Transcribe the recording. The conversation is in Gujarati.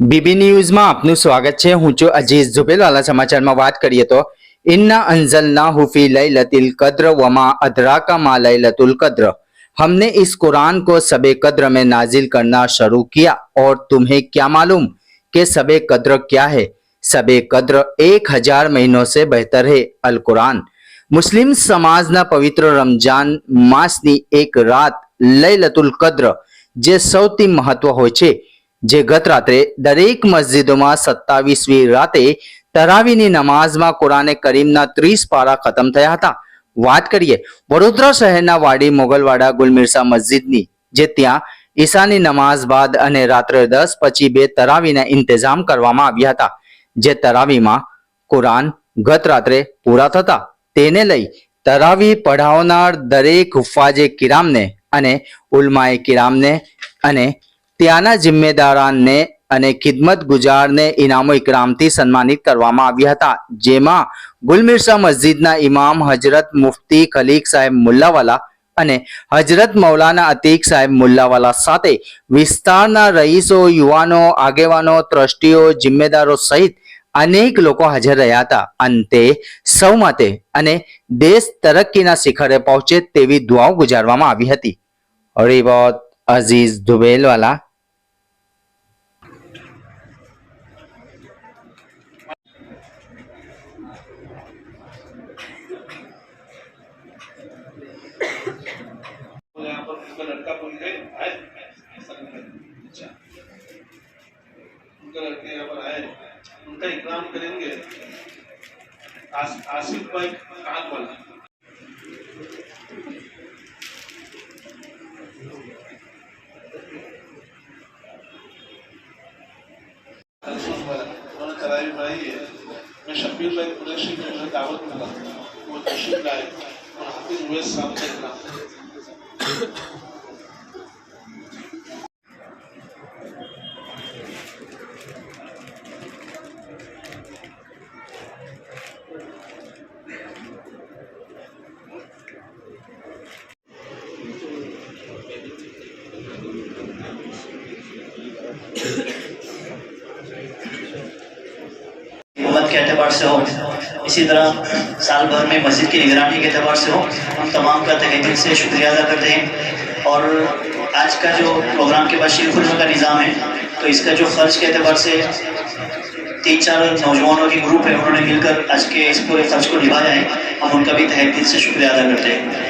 બીબી ન્યૂઝમાં આપનું સ્વાગત છે. હું છું અજીઝ ઝુબેલાલા સમાચારમાં વાત કરીએ તો ઇન્ના અંઝલના હુફી લૈલતિલ કદ્ર વમા અધરાકા મા લૈલતુલ કદ્ર. હમને इस કુરાન કો सबे कद्र में नाजिल करना शुरू किया और तुम्हें क्या मालूम कि सबे कद्र क्या है सबे कद्र एक हजार મહિનો સે બહેતર હે અલ કુરાન. મુસ્લિમ સમાજના પવિત્ર રમજાન માસની એક રાત લૈલતુલ કદ્ર જે સૌથી મહત્વ હોય છે. જે ગત રાત્રે દરેક મસ્જિદોમાં સત્તાવીસમી રાતે તરાવીની નમાઝમાં કુરાને કરીમના ત્રીસ પારા ખતમ થયા હતા. વાત કરીએ વડોદરા શહેરના વાડી મોગલવાડા ગુલમિરસા મસ્જિદની, જે ત્યાં ઈશાની નમાઝ બાદ અને રાત્રે દસ પછી બે તરાવીના ઇંતજામ કરવામાં આવ્યા હતા, જે તરાવીમાં કુરાન ગત રાત્રે પૂરા થતા. તેને લઈ તરાવી પઢાવનાર દરેક હુફાજે કિરામને અને ઉલમાએ કિરામને અને ત્યાંના જિમ્મેદારાનને અને ખિદમત ગુજારને ઇનામો ઇકરામથી સન્માનિત કરવામાં આવ્યા હતા, જેમાં ગુલમિરસા મસ્જિદના ઇમામ હજરત મુફતી ખલીક સાહેબ મુલ્લાવાલા અને હજરત મૌલાના અતીક સાહેબ મુલ્લાવાલા સાથે વિસ્તારના રહીશો, યુવાનો, આગેવાનો, ટ્રસ્ટીઓ, જિમ્મેદારો સહિત અનેક લોકો હાજર રહ્યા હતા. અંતે સૌ માટે અને દેશ તરક્કીના શિખરે પહોંચે તેવી દુઆઓ ગુજારવામાં આવી હતી. હરિબોત અઝીઝ ધુબેલવાલા उनका लड़का गए आए अच्छा। उनका लड़के यहाँ पर आए। उनका इकराम करेंगे। आस, आसिफ भाई कान वाला उन्होंने तरावी है मैं शब्बीर भाई कुरैशी उन्हें दावत मिला। वो तशरीफ़ लाए। और हाफिज हुए सामने इकराम से हो। इसी तरह साल भर में मस्जिद की निगरानी के अतबार से हो। हम तमाम का तहे दिल से शुक्रिया अदा करते हैं। और आज का जो प्रोग्राम के बाद शीर खुलने का निज़ाम है तो इसका जो खर्च के अतबार से तीन चार नौजवानों की ग्रुप है, उन्होंने मिलकर आज के इस पूरे खर्च को निभाया है। हम उनका भी तहे दिल से शुक्रिया अदा करते हैं।